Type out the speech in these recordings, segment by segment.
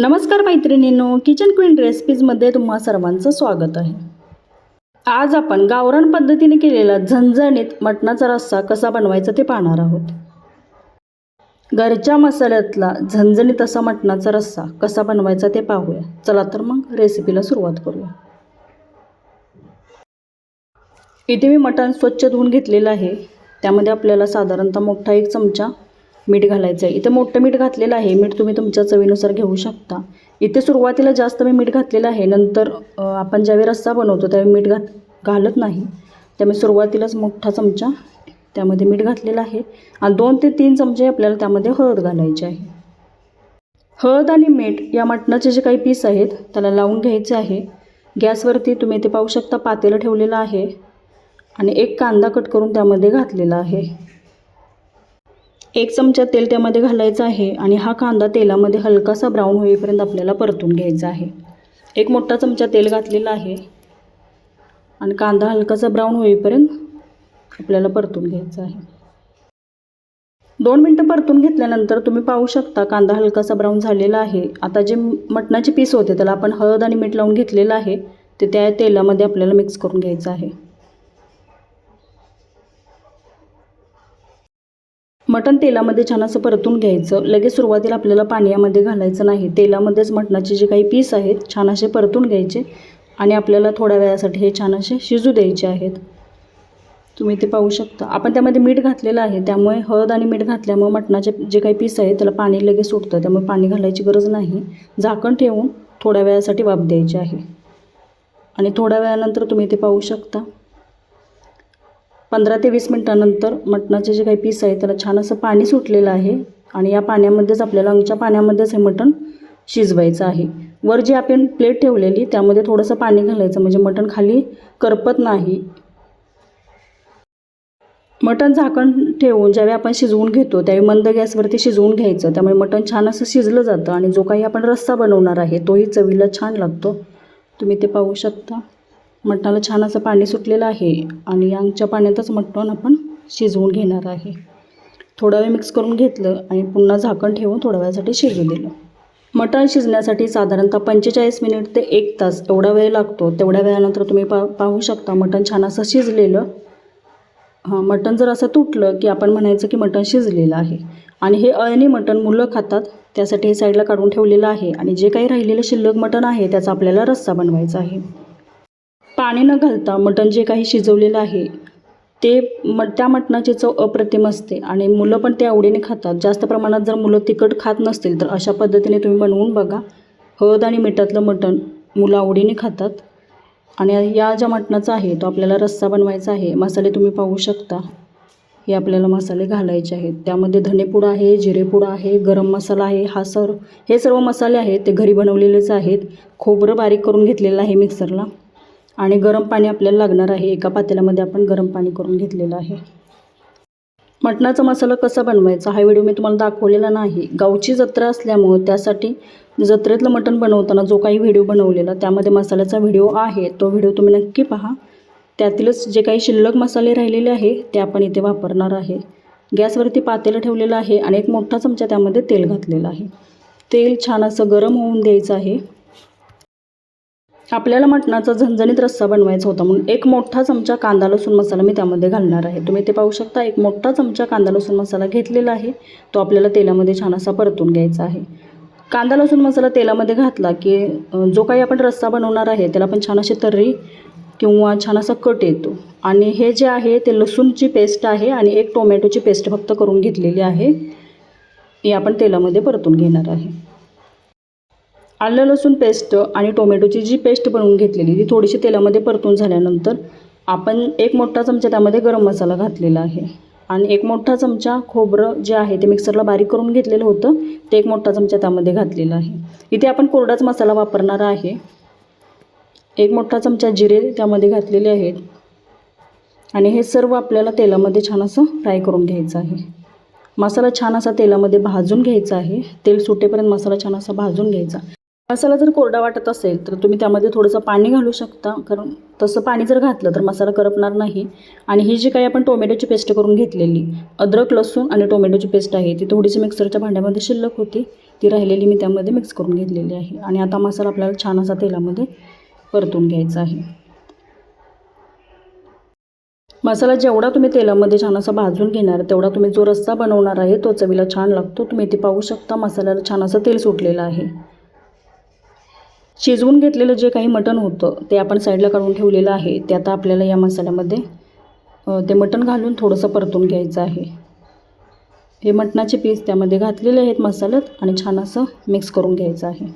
नमस्कार मैत्रिणींनो kitchen queen रेसिपीजमध्ये तुम्हा सर्वांचं स्वागत आहे. आज आपण गावरान पद्धतीने केलेला झणझणीत मटणाचा रस्सा कसा बनवायचा ते पाहणार आहोत. घरच्या मसाल्यातला झणझणीत असा मटणाचा रस्सा कसा बनवायचा ते पाहूया. चला तर मग रेसिपीला सुरुवात करूया. इथे मी मटण स्वच्छ धुवून घेतलेलं आहे. त्यामध्ये आपल्याला साधारणतः मोठा एक चमचा मीठ घालायचं आहे. इथं मोठं मीठ घातलेलं आहे. मीठ तुम्ही तुमच्या चवीनुसार घेऊ शकता. इथे सुरुवातीला जास्त मी मीठ घातलेलं आहे. नंतर आपण ज्यावेळी रस्सा बनवतो त्यावेळी मीठ घात घालत नाही. त्यामुळे सुरुवातीलाच मोठा चमचा त्यामध्ये मीठ घातलेलं आहे. आणि दोन ते तीन चमचे आपल्याला त्यामध्ये हळद घालायची आहे. हळद आणि मीठ या मटणाचे जे काही पीस आहेत त्याला लावून घ्यायचे आहे. गॅसवरती तुम्ही ते पाहू शकता पातेलं ठेवलेलं आहे. आणि एक कांदा कट करून त्यामध्ये घातलेला आहे. एक चमचा तेल त्यामध्ये घालायचं आहे आणि हा कांदा तेलामध्ये हलकासा ब्राऊन होईपर्यंत आपल्याला परतून घ्यायचा आहे. एक मोठा चमचा तेल घातलेला आहे आणि कांदा हलकासा ब्राऊन होईपर्यंत आपल्याला परतून घ्यायचा आहे. दोन मिनटं परतून घेतल्यानंतर तुम्ही पाहू शकता कांदा हलकासा ब्राऊन झालेला आहे. आता जे मटणाचे पीस होते त्याला आपण हळद आणि मीठ लावून घेतलेलं आहे. ते त्या तेलामध्ये आपल्याला मिक्स करून घ्यायचं आहे. मटण तेलामध्ये छान असं परतून घ्यायचं. लगेच सुरुवातीला आपल्याला पाण्यामध्ये घालायचं नाही. तेलामध्येच मटणाचे जे काही पीस आहेत छान असे परतून घ्यायचे आणि आपल्याला थोड्या वेळासाठी हे छान असे शिजू द्यायचे आहेत. तुम्ही ते पाहू शकता. आपण त्यामध्ये मीठ घातलेलं आहे. त्यामुळे हळद आणि मीठ घातल्यामुळे मटणाचे जे काही पीस आहे त्याला पाणी लगेच सुटतं. त्यामुळे पाणी घालायची गरज नाही. झाकण ठेवून थोड्या वेळासाठी वाफ द्यायची आहे. आणि थोड्या वेळानंतर तुम्ही ते पाहू शकता. पंधरा ते वीस मिनटानंतर मटणाचे जे काही पीस आहे त्याला छान असं पाणी सुटलेलं आहे आणि या पाण्यामध्येच आपल्याला अंगच्या पाण्यामध्येच हे मटण शिजवायचं आहे. वर जी आपण प्लेट ठेवलेली त्यामध्ये थोडंसं पाणी घालायचं म्हणजे मटण खाली करपत नाही. मटण झाकण ठेवून ज्यावेळी आपण शिजवून घेतो त्यावेळी मंद गॅसवरती शिजवून घ्यायचं. त्यामुळे मटण छान असं शिजलं जातं आणि जो काही आपण रस्सा बनवणार आहे तोही चवीला छान लागतो. तुम्ही ते पाहू शकता. मटणाला छान असं पाणी सुटलेलं आहे आणि यांगच्या पाण्यातच मटण आपण शिजवून घेणार आहे. थोडा वेळ मिक्स करून घेतलं आणि पुन्हा झाकण ठेवून थोड्या वेळासाठी शिजू दिलं. मटण शिजण्यासाठी साधारणतः पंचेचाळीस मिनिट ते एक तास एवढा वेळ लागतो. तेवढ्या वेळानंतर तुम्ही पा पाहू शकता मटण छान असं शिजलेलं. हां मटण जर असं तुटलं की आपण म्हणायचं की मटण शिजलेलं आहे. आणि हे अळणी मटण मुलं खातात त्यासाठी हे साईडला काढून ठेवलेलं आहे. आणि जे काही राहिलेलं शिल्लक मटण आहे त्याचा आपल्याला रस्सा बनवायचा आहे. पाणी न घालता मटण जे काही शिजवलेलं आहे ते म त्या मटणाची चव अप्रतिम असते आणि मुलं पण ते आवडीने खातात. जास्त प्रमाणात जर मुलं तिखट खात नसतील तर अशा पद्धतीने तुम्ही बनवून बघा. हळद आणि मिठातलं मटण मुलं आवडीने खातात. आणि या ज्या मटणाचा आहे तो आपल्याला रस्सा बनवायचा आहे. मसाले तुम्ही पाहू शकता. हे आपल्याला मसाले घालायचे आहेत. त्यामध्ये धनेपूड आहे जिरेपूड आहे गरम मसाला आहे. हा सर हे सर्व मसाले आहेत ते घरी बनवलेलेच आहेत. खोबरं बारीक करून घेतलेलं आहे मिक्सरला. आणि गरम पाणी आपल्याला लागणार आहे. एका पातेल्यामध्ये आपण गरम पाणी करून घेतलेलं आहे. मटणाचा मसाला कसा बनवायचा हा व्हिडिओ मी तुम्हाला दाखवलेला नाही. गावची जत्रा असल्यामुळं त्यासाठी जत्रेतलं मटण बनवताना जो काही व्हिडिओ बनवलेला त्यामध्ये मसाल्याचा व्हिडिओ आहे. तो व्हिडिओ तुम्ही नक्की पहा. त्यातीलच जे काही शिल्लक मसाले राहिलेले आहे ते आपण इथे वापरणार आहे. गॅसवरती पातेलं ठेवलेलं आहे आणि एक मोठा चमचा त्यामध्ये तेल घातलेलं आहे. तेल छान असं गरम होऊन द्यायचं आहे. आपल्याला मटणाचा झणझणीत रस्सा बनवायचा होता म्हणून एक मोठा चमचा कांदा लसूण मसाला मी त्यामध्ये घालणार आहे. तुम्ही ते पाहू शकता एक मोठा चमचा कांदा लसूण मसाला घेतलेला आहे. तो आपल्याला तेलामध्ये छान असा परतून घ्यायचा आहे. कांदा लसूण मसाला तेलामध्ये घातला की जो काही आपण रस्सा बनवणार आहे त्याला पण छान अशी तर्री किंवा छान असा कट येतो. आणि हे जे आहे ते लसूणची पेस्ट आहे आणि एक टोमॅटोची पेस्ट फक्त करून घेतलेली आहे. ही आपण तेलामध्ये परतून घेणार आहे. आलं लसूण पेस्ट आणि टोमॅटोची जी पेस्ट बनवून घेतलेली ती थोडीशी तेलामध्ये परतून झाल्यानंतर आपण एक मोठा चमचा त्यामध्ये गरम मसाला घातलेला आहे. आणि एक मोठा चमचा खोबरं जे आहे ते मिक्सरला बारीक करून घेतलेलं होतं ते एक मोठा चमचा त्यामध्ये घातलेला आहे. इथे आपण कोरडाच मसाला वापरणार आहे. एक मोठा चमचा जिरे त्यामध्ये घातलेले आहेत. आणि हे सर्व आपल्याला तेलामध्ये छान असं फ्राय करून घ्यायचं आहे. मसाला छान असा तेलामध्ये भाजून घ्यायचा आहे. तेल सुटेपर्यंत मसाला छान असा भाजून घ्यायचा. मसाला जर कोरडा वाटत असेल तर तुम्ही त्यामध्ये थोडंसं पाणी घालू शकता. कारण तसं पाणी जर घातलं तर मसाला करपणार नाही. आणि ही जी काही आपण टोमॅटोची पेस्ट करून घेतलेली अद्रक लसूण आणि टोमॅटोची पेस्ट आहे ती थोडीशी मिक्सरच्या भांड्यामध्ये शिल्लक होती. ती राहिलेली मी त्यामध्ये मिक्स करून घेतलेली आहे. आणि आता मसाला आपल्याला छान असा तेलामध्ये परतून घ्यायचा आहे. मसाला जेवढा तुम्ही तेलामध्ये छान असा भाजून घेणार तेवढा तुम्ही जो रस्सा बनवणार आहे तो चवीला छान लागतो. तुम्ही इथे पाहू शकता मसाल्याला छान असं तेल सुटलेलं आहे. शिजवून घेतलेलं जे काही मटण होतं ते आपण साईडला काढून ठेवलेलं आहे. ते आता आपल्याला या मसाल्यामध्ये ते मटण घालून थोडंसं परतून घ्यायचं आहे. हे मटणाचे पीस त्यामध्ये घातलेले आहेत मसाल्यात आणि छान असं मिक्स करून घ्यायचं आहे.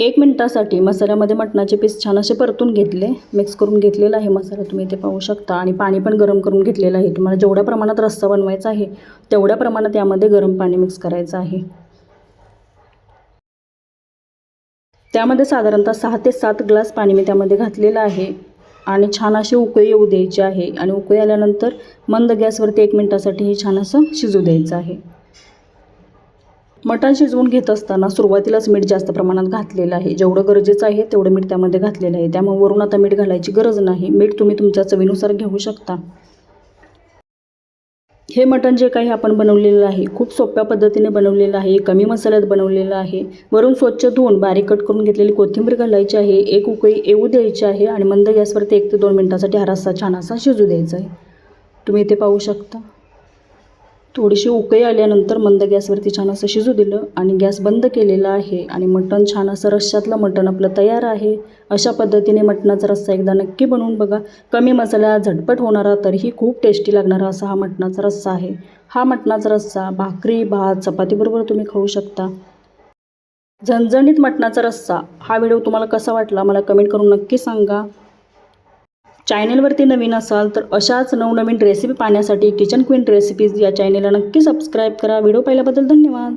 एक मिनटासाठी मसाल्यामध्ये मटणाचे पीस छान असे परतून घेतले मिक्स करून घेतलेला आहे मसाला. तुम्ही इथे पाहू शकता. आणि पाणी पण गरम करून घेतलेलं आहे. तुम्हाला जेवढ्या प्रमाणात रस्सा बनवायचा आहे तेवढ्या प्रमाणात यामध्ये गरम पाणी मिक्स करायचं आहे. त्यामध्ये साधारणतः सहा ते सात ग्लास पाणी मी त्यामध्ये घातलेलं आहे. आणि छान अशी उकळी येऊ द्यायची आहे. आणि उकळी आल्यानंतर मंद गॅसवरती एक मिनटासाठी हे छान असं शिजू द्यायचं आहे. मटण शिजवून घेत असताना सुरुवातीलाच मीठ जास्त प्रमाणात घातलेलं आहे. जेवढं गरजेचं आहे तेवढं मीठ त्यामध्ये घातलेलं आहे. त्यामुळे वरून आता मीठ घालायची गरज नाही. मीठ तुम्ही तुमच्या चवीनुसार घेऊ शकता. हे मटण जे काही आपण बनवलेलं आहे खूप सोप्या पद्धतीने बनवलेलं आहे कमी मसाल्यात बनवलेलं आहे. वरून स्वच्छ धुवून बारीक कट करून घेतलेली कोथिंबीर घालायची आहे एक उकळी येऊ द्यायची आहे आणि मंद गॅसवरती एक ते दोन मिनटासाठी हा रस्सा छान असा शिजू द्यायचा आहे. तुम्ही इथे पाहू शकता. थोडीशी उकळी आल्यानंतर मंद गॅसवरती छान असं शिजू दिलं आणि गॅस बंद केलेला आहे आणि मटण छान असं रश्श्यातलं मटण आपलं तयार आहे. अशा पद्धतीने मटणाचा रस्सा एकदा नक्की बनवून बघा. कमी मसाला झटपट होणारा तरीही खूप टेस्टी लागणारा असा हा मटणाचा रस्सा आहे. हा मटणाचा रस्सा भाकरी भात चपातीबरोबर तुम्ही खाऊ शकता. झणझणीत मटणाचा रस्सा हा व्हिडिओ तुम्हाला कसा वाटला मला कमेंट करून नक्की सांगा. चॅनेलवरती नवीन असाल तर अशाच नवनवीन रेसिपी पाहण्यासाठी किचन क्वीन रेसिपीज या चॅनेलला नक्की सबस्क्राईब करा. व्हिडिओ पाहिल्याबद्दल धन्यवाद.